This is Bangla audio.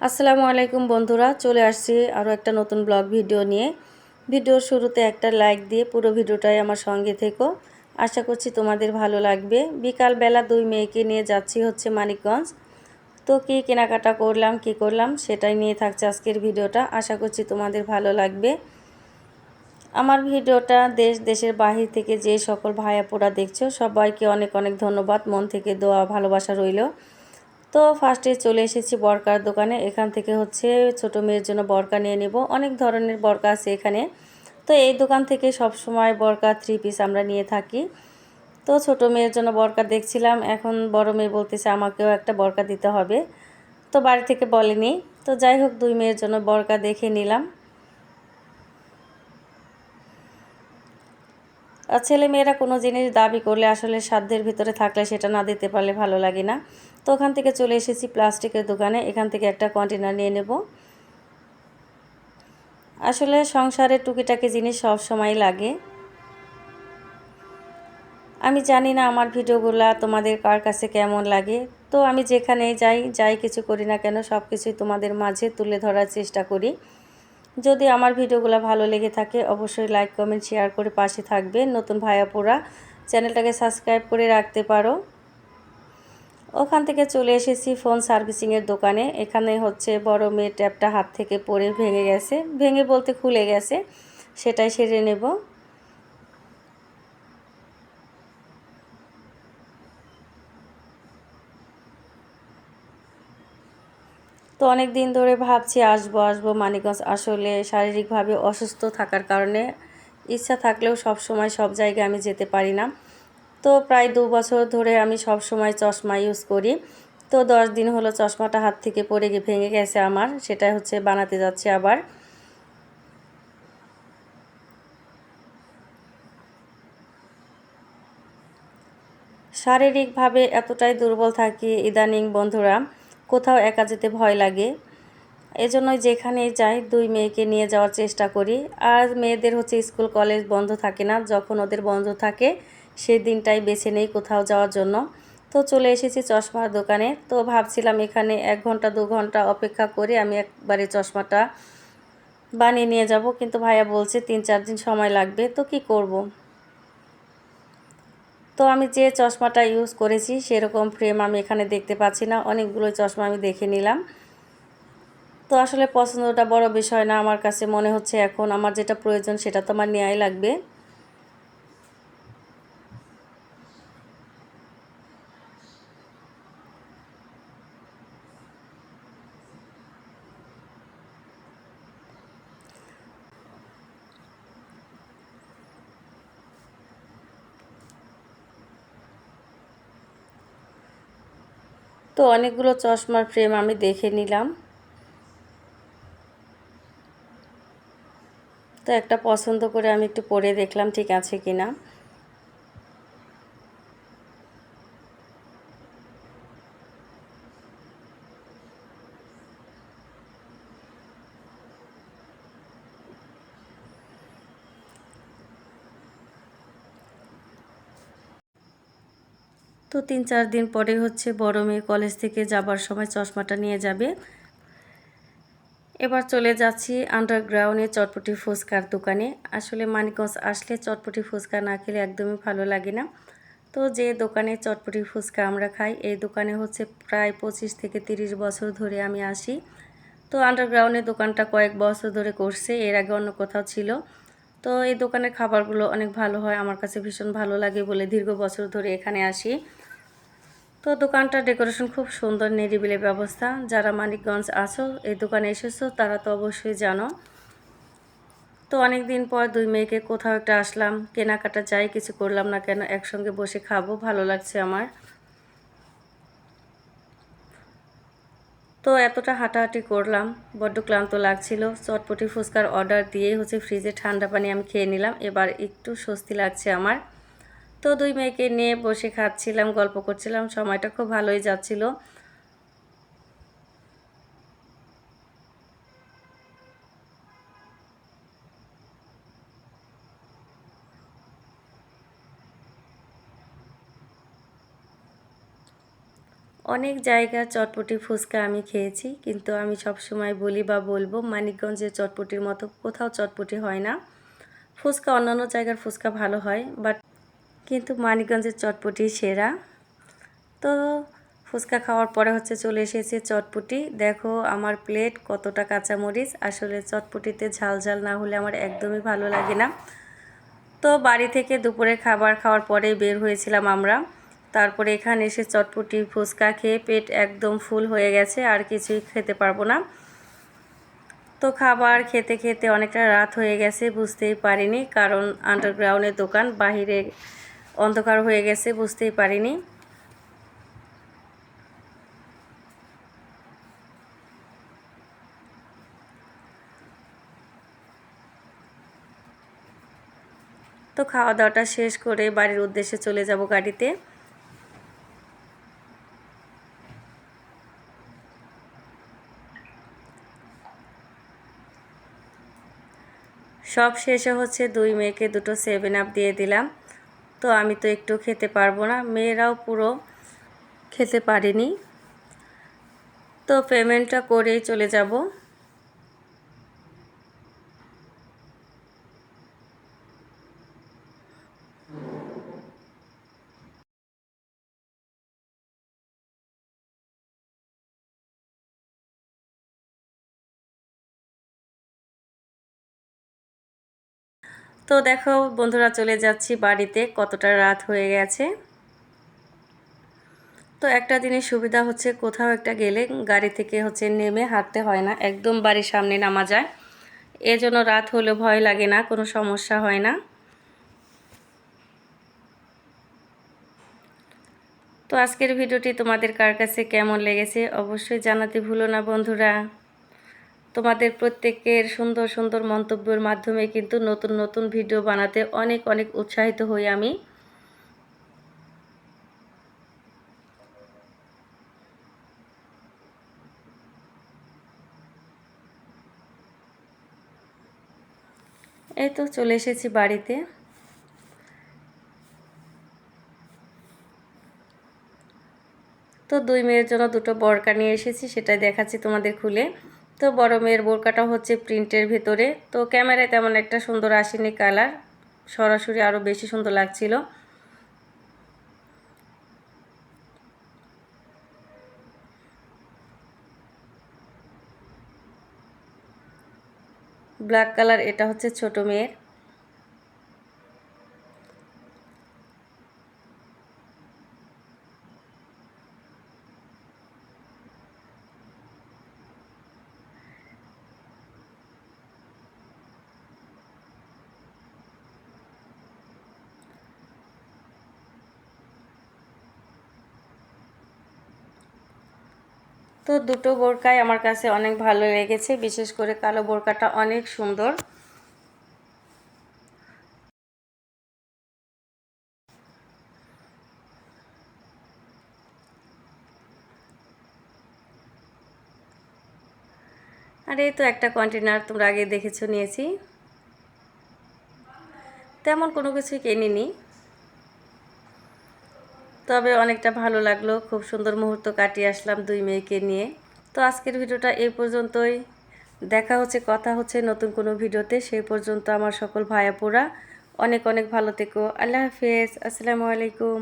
আসসালামু আলাইকুম বন্ধুরা, চলে আসছি আরও একটা নতুন ব্লগ ভিডিও নিয়ে। ভিডিওর শুরুতে একটা লাইক দিয়ে পুরো ভিডিওটাই আমার সঙ্গে থেকো। আশা করছি তোমাদের ভালো লাগবে। বিকালবেলা দুই মেয়েকে নিয়ে যাচ্ছি হচ্ছে মানিকগঞ্জ। তো কী কেনাকাটা করলাম, কি করলাম সেটাই নিয়ে থাকছে আজকের ভিডিওটা। আশা করছি তোমাদের ভালো লাগবে। আমার ভিডিওটা দেশ, দেশের বাহির থেকে যে সকল ভাইয়াপোরা দেখছ, সবাইকে অনেক অনেক ধন্যবাদ। মন থেকে দোয়া, ভালোবাসা রইল। তো ফার্স্টে চলে এসেছি বরকার দোকানে। এখান থেকে হচ্ছে ছোট মেয়ের জন্য বরকা নিয়ে নেব। অনেক ধরনের বরকা আছে এখানে। তো এই দোকান থেকে সব সময় বরকা থ্রি পিস আমরা নিয়ে থাকি। তো ছোট মেয়ের জন্য বরকা দেখছিলাম। এখন বড় মেয়ে বলতেছে আমাকেও একটা বরকা দিতে হবে। তো বাড়ি থেকে বলেনি। তো যাই হোক, দুই মেয়ের জন্য বরকা দেখে নিলাম। ছেলে মেয়েরা কোনো জিনিস দাবি করলে আসলে সাধ্যের ভিতরে থাকলে সেটা না দিতে পারলে ভালো লাগে না। তো ওখান থেকে চলে এসেছি প্লাস্টিকের দোকানে, এখান থেকে একটা কন্টেনার নিয়ে নেব। আসলে সংসারে টুকিটাকি জিনিস সব সময় লাগে। আমি জানি না আমার ভিডিওগুলো তোমাদের কার কাছে কেমন লাগে। তো আমি যেখানে যাই যাই কিছু করি না কেন সব কিছুই তোমাদের মাঝে তুলে ধরার চেষ্টা করি। যদি আমার ভিডিওগুলো ভালো লেগে থাকে, অবশ্যই লাইক কমেন্ট শেয়ার করে পাশে থাকবে। নতুন ভাইয়াপুরা চ্যানেলটাকে সাবস্ক্রাইব করে রাখতে পারো। ওখান থেকে চলে এসেছি ফোন সার্ভিসিংয়ের দোকানে। এখানে হচ্ছে বড় মেয়ে ট্যাপটা হাত থেকে পড়ে ভেঙে গেছে। ভেঙে বলতে খুলে গেছে। সেটাই সেরে নেব। তো অনেক দিন ধরে ভাবছি আসব আসব। মানিকগঞ্জ আসলে শারীরিকভাবে অসুস্থ থাকার কারণে ইচ্ছা থাকলেও সব সময় সব জায়গায় আমি যেতে পারি না। তো প্রায় দু বছর ধরে আমি সব সময় চশমা ইউজ করি। তো দশ দিন হলো চশমাটা হাত থেকে পড়ে গিয়ে ভেঙে গেছে আমার। সেটা হচ্ছে বানাতে যাচ্ছে আবার। শারীরিকভাবে এতটাই দুর্বল থাকি, ইদানিং বন্ধুরা কোথাও একা যেতে ভয় লাগে। এজন্যই যেখানে যাই দুই মেয়েকে নিয়ে যাওয়ার চেষ্টা করি। আর মেয়েদের হচ্ছে স্কুল, কলেজ বন্ধ থাকে না। যখন ওদের বন্ধ থাকে, সেই দিনটাই বেছে নেই কোথাও যাওয়ার জন্য। তো চলে এসেছি চশমার দোকানে। তো ভাবছিলাম এখানে এক ঘণ্টা, দু ঘণ্টা অপেক্ষা করে আমি একবারে চশমাটা বানিয়ে নিয়ে যাব। কিন্তু ভাইয়া বলছে, তিন, চার দিন সময় লাগবে। তো কি করব। তো আমি যে চশমাটা ইউজ করেছি, সেরকম ফ্রেম আমি এখানে দেখতে পাচ্ছি না। অনেকগুলো চশমা আমি দেখে নিলাম। তো আসলে পছন্দটা বড় বিষয় না। আমার কাছে মনে হচ্ছে এখন আমার যেটা প্রয়োজন সেটা তো আমার নেওয়াই লাগবে। তো অনেকগুলো চশমার ফ্রেম আমি দেখে নিলাম। তো একটা পছন্দ করে আমি একটু পরে দেখলাম ঠিক আছে কি না তো তিন চার দিন পরে হচ্ছে বড় মেয়ে কলেজ থেকে যাবার সময় চশমাটা নিয়ে যাবে। এবার চলে যাচ্ছি আন্ডারগ্রাউন্ডে চটপটি ফুচকার দোকানে। আসলে মানিকগঞ্জ আসলে চটপটি ফুচকা না খেলে একদমই ভালো লাগে না। তো যে দোকানে চটপটি ফুচকা আমরা খাই, এই দোকানে হচ্ছে প্রায় পঁচিশ থেকে তিরিশ বছর ধরে আমি আসি। তো আন্ডারগ্রাউন্ডে দোকানটা কয়েক বছর ধরে করছে, এর আগে অন্য কোথাও ছিল। তো এই দোকানের খাবারগুলো অনেক ভালো হয়, আমার কাছে ভীষণ ভালো লাগে বলে দীর্ঘ বছর ধরে এখানে আসি। তো দোকানটার ডেকোরেশন খুব সুন্দর, নিরিবিলি ব্যবস্থা। যারা মানিকগঞ্জ আছো, এই দোকানে এসেছ, তারা তো অবশ্যই জানো। তো অনেক দিন পর দুই মেয়েকে কোথাও একটা আসলাম, কেনাকাটা যাই, কিছু করলাম না কেন, একসঙ্গে বসে খাব, ভালো লাগছে আমার। তো এতটা হাঁটাহাঁটি করলাম, বড্ড ক্লান্ত লাগছিল। চটপটি ফুচকার অর্ডার দিয়েই হচ্ছে ফ্রিজে ঠান্ডা পানি আমি খেয়ে নিলাম, এবার একটু স্বস্তি লাগছে আমার। তো দুই মেয়েকে নিয়ে বসে খাচ্ছিলাম, গল্প করছিলাম, সময়টা খুব ভালোই যাচ্ছিল। অনেক জায়গার চটপটি ফুচকা আমি খেয়েছি, কিন্তু আমি সবসময় বলি বা বলব মানিকগঞ্জের চটপটির মতো কোথাও চটপটি হয় না। ফুচকা অন্যান্য জায়গার ফুচকা ভালো হয় বাট কিন্তু মানিকগঞ্জের চটপটি সেরা। তো ফুচকা খাওয়ার পরে হচ্ছে চলে এসেছে চটপটি। দেখো আমার প্লেট কতটা কাঁচামরিচ। আসলে চটপটিতে ঝাল ঝাল না হলে আমার একদমই ভালো লাগে না। তো বাড়ি থেকে দুপুরে খাবার খাওয়ার পরেই বের হয়েছিলাম আমরা। তারপরে এখানে এসে চটপটি ফুচকা খেয়ে পেট একদম ফুল হয়ে গেছে, আর কিছুই খেতে পারব না। তো খাবার খেতে খেতে অনেকটা রাত হয়ে গেছে, বুঝতেই পারিনি। কারণ আন্ডারগ্রাউন্ডের দোকান, বাহিরে অন্ধকার হয়ে গেছে, বুঝতেই পারিনি। তো খাওয়া দাওয়াটা শেষ করে বাড়ির উদ্দেশ্যে চলে যাব গাড়িতে। সব শেষে হচ্ছে দুই মেয়েকে দুটো সেভেন আপ দিয়ে দিলাম। তো আমি তো একটু খেতে পারব না। মেয়েরাও পুরো খেতে পারেনি। তো পেমেন্টটা করেই চলে যাব। তো দেখো, বন্ধুরা চলে যাচ্ছি বাড়িতে, কতটা রাত হয়ে গেছে। তো একটা দিনের সুবিধা হচ্ছে, কোথাও একটা গেলে গাড়ি থেকে হচ্ছে নেমে হাঁটতে হয় না, একদম বাড়ির সামনে নামা যায়। এজন্য রাত হলে ভয় লাগে না, কোনো সমস্যা হয় না। তো আজকের ভিডিওটি তোমাদের কার কাছে কেমন লেগেছে, অবশ্যই জানাতে ভুলো না বন্ধুরা। তোমাদের প্রত্যেকের সুন্দর সুন্দর মন্তব্যের মাধ্যমে কিন্তু নতুন নতুন ভিডিও বানাতে অনেক অনেক উৎসাহিত হই আমি। এই তো চলে এসেছি বাড়িতে। তো দুই মেয়ের জন্য দুটো বরকা নিয়ে এসেছি, সেটাই দেখাচ্ছি তোমাদের খুলে। তো বড় মেয়ের বোরকাটা হচ্ছে প্রিন্টের ভেতরে। তো ক্যামেরায় তেমন একটা সুন্দর আসেনি কালার, সরাসরি আরও বেশি সুন্দর লাগছিল। ব্ল্যাক কালার, এটা হচ্ছে ছোট মেয়ের। তো দুটো বোরকাই আমার কাছে অনেক ভালো লেগেছে, বিশেষ করে কালো বোরকাটা অনেক সুন্দর। আর এই তো একটা কন্টেনার তোমরা আগে দেখেছ, নিয়েছি। তেমন কোনো কিছু কিনিনি। তবে অনেকটা ভালো লাগল। খুব সুন্দর মুহূর্ত কাটিয়ে আসলাম দুই মেয়েকে নিয়ে। তো আজকের ভিডিওটা এই পর্যন্তই। দেখা হচ্ছে, কথা হচ্ছে নতুন কোনো ভিডিওতে। সেই পর্যন্ত আমার সকল ভাইয়াপুরা অনেক অনেক ভালো থেকো। আল্লাহ হাফেজ। আসসালামু আলাইকুম।